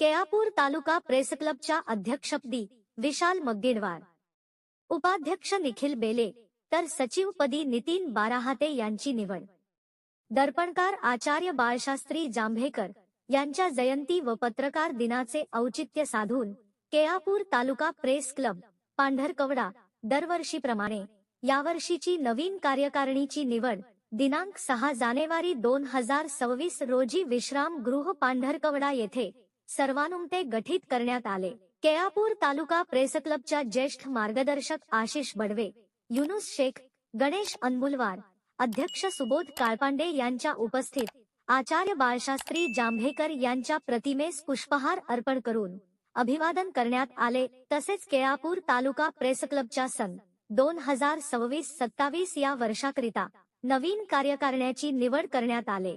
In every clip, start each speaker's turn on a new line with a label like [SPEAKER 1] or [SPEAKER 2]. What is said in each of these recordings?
[SPEAKER 1] केळापूर तालुका press क्लबच्या अध्यक्षपदी विशाल मग्गेडवार. उपाध्यक्ष निखिल बेले तर सचिवपदी नितीन बाराहाते यांची निवड. दर्पणकार आचार्य बाळशास्त्री जांभेकर यांच्या जयंती व पत्रकार दिनाचे औचित्य साधून केळापूर तालुका प्रेस क्लब पांढरकवडा दरवर्षीप्रमाणे यावर्षीची नवीन कार्यकारिणीची निवड दिनांक सहा जानेवारी दोन हजार सव्वीस रोजी विश्राम गृह पांढरकवडा येथे सर्वानुमते गठीत करण्यात आले. केळापूर तालुका प्रेस क्लबच्या ज्येष्ठ मार्गदर्शक आशिष बडवे युनुस शेख गणेश अनबुलवार अध्यक्ष सुबोध काळपांडे यांच्या उपस्थित आचार्य बाळशास्त्री जांभेकर यांच्या प्रतिमेस पुष्पहार अर्पण करून अभिवादन करण्यात आले. तसेच केळापूर तालुका प्रेस क्लबच्या सन दोन हजार सव्वीस सत्तावीस या वर्षाकरिता नवीन कार्यकारण्याची निवड करण्यात आले.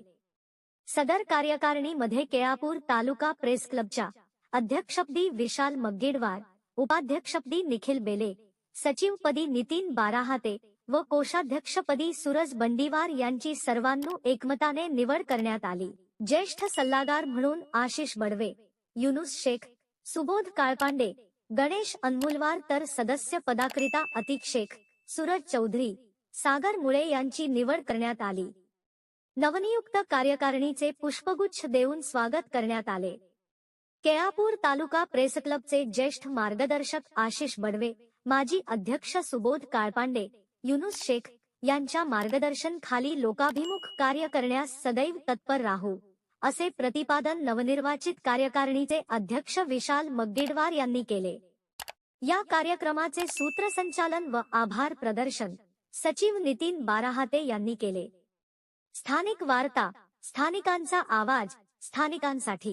[SPEAKER 1] सदर कार्यकारिणीमध्ये केळापूर तालुका प्रेस क्लबच्या अध्यक्षपदी विशाल मग्गेडवार उपाध्यक्षपदी निखिल बेले सचिवपदी नितीन बाराहाते व कोषाध्यक्षपदी सूरज बंडीवार यांची सर्वांनो एकमताने निवड करण्यात आली. ज्येष्ठ सल्लागार म्हणून आशिष बडवे युनुस शेख सुबोध काळपांडे गणेश अनमुलवार तर सदस्य पदाकरिता अतिक शेख सूरज चौधरी सागर मुळे यांची निवड करण्यात आली. नवनियुक्त कार्यकारिणीचे पुष्पगुच्छ देऊन स्वागत करण्यात आले. केळापूर तालुका प्रेस क्लबचे ज्येष्ठ मार्गदर्शक आशिष बडवे माजी अध्यक्ष सुबोध काळपांडे युनुस शेख यांच्या मार्गदर्शन खाली लोकाभिमुख कार्य करण्यास सदैव तत्पर राहू असे प्रतिपादन नवनिर्वाचित कार्यकारिणीचे अध्यक्ष विशाल मग्गेडवार यांनी केले. या कार्यक्रमाचे सूत्रसंचालन व आभार प्रदर्शन सचिव नितीन बाराहाते यांनी केले. स्थानिक वार्ता स्थानिकांचा आवाज स्थानिकांसाठी.